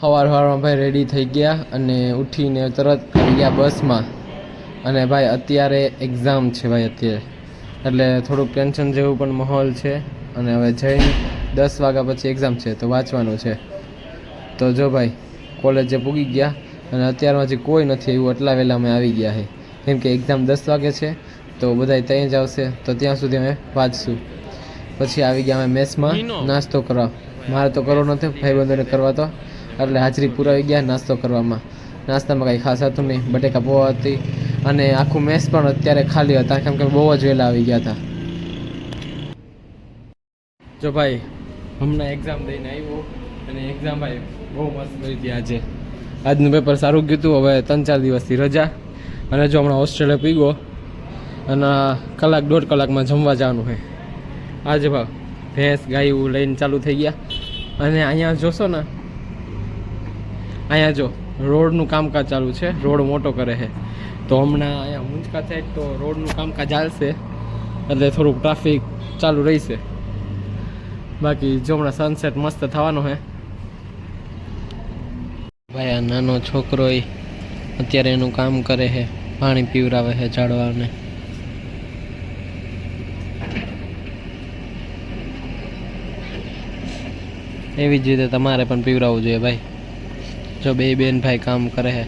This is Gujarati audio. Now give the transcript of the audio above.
સવાર સવારમાં ભાઈ રેડી થઈ ગયા અને ઉઠીને તરત આવી ગયા બસમાં. અને ભાઈ અત્યારે એક્ઝામ છે ભાઈ અત્યારે. એટલે થોડુંક ટેન્શન જેવું પણ માહોલ છે. અને હવે જઈને દસ વાગ્યા પછી એક્ઝામ છે તો વાંચવાનું છે. તો જો ભાઈ કોલેજે પૂગી ગયા અને અત્યારમાં હજી કોઈ નથી એવું એટલા વહેલા અમે આવી ગયા છે કેમ કે એક્ઝામ દસ વાગે છે તો બધા ત્યાં જ આવશે. તો ત્યાં સુધી અમે વાંચશું. પછી આવી ગયા અમે મેસમાં નાસ્તો કરવા. મારે તો કરવો નથી ભાઈબંધોને કરવા તો. એટલે હાજરી પુરાવી ગયા નાસ્તો કરવામાં. નાસ્તામાં કાંઈ ખાસ હતું નહીં, બટેકા પૌવા હતી અને આખું મેસ પણ અત્યારે ખાલી હતા, કેમ કે બહુ જ વહેલા આવી ગયા હતા. જો ભાઈ, હમણાં એક્ઝામ દઈને આવ્યો અને એક્ઝામ ભાઈ બહુ મસ્ત ગઈ હતી આજે. આજનું પેપર સારું ગયું હતું, હવે ત્રણ ચાર દિવસથી રજા. અને જો હમણાં હોસ્ટેલે પીગો અને કલાક દોઢ કલાકમાં જમવા જવાનું છે. આજે ભાવ, ભેંસ, ગાયું લઈને ચાલુ થઈ ગયા. અને અહીંયા જોશો ને અહીંયા જો, રોડનું કામકાજ ચાલુ છે, રોડ મોટો કરે છે. તો હમણાં અહીંયા ઊંચકા સાઈડ તો રોડનું કામકાજ ચાલશે, એટલે થોડુંક ટ્રાફિક ચાલુ રહેશે. બાકી જો હમણાં સનસેટ મસ્ત થવાનો છે. ભાઈ, આ નાનો છોકરો અત્યારે એનું કામ કરે છે, પાણી પીવરાવે છે ઝાડવાને. એવી જ રીતે તમારે પણ પીવરાવવું જોઈએ ભાઈ. જો બે બેન ભાઈ કામ કરે છે.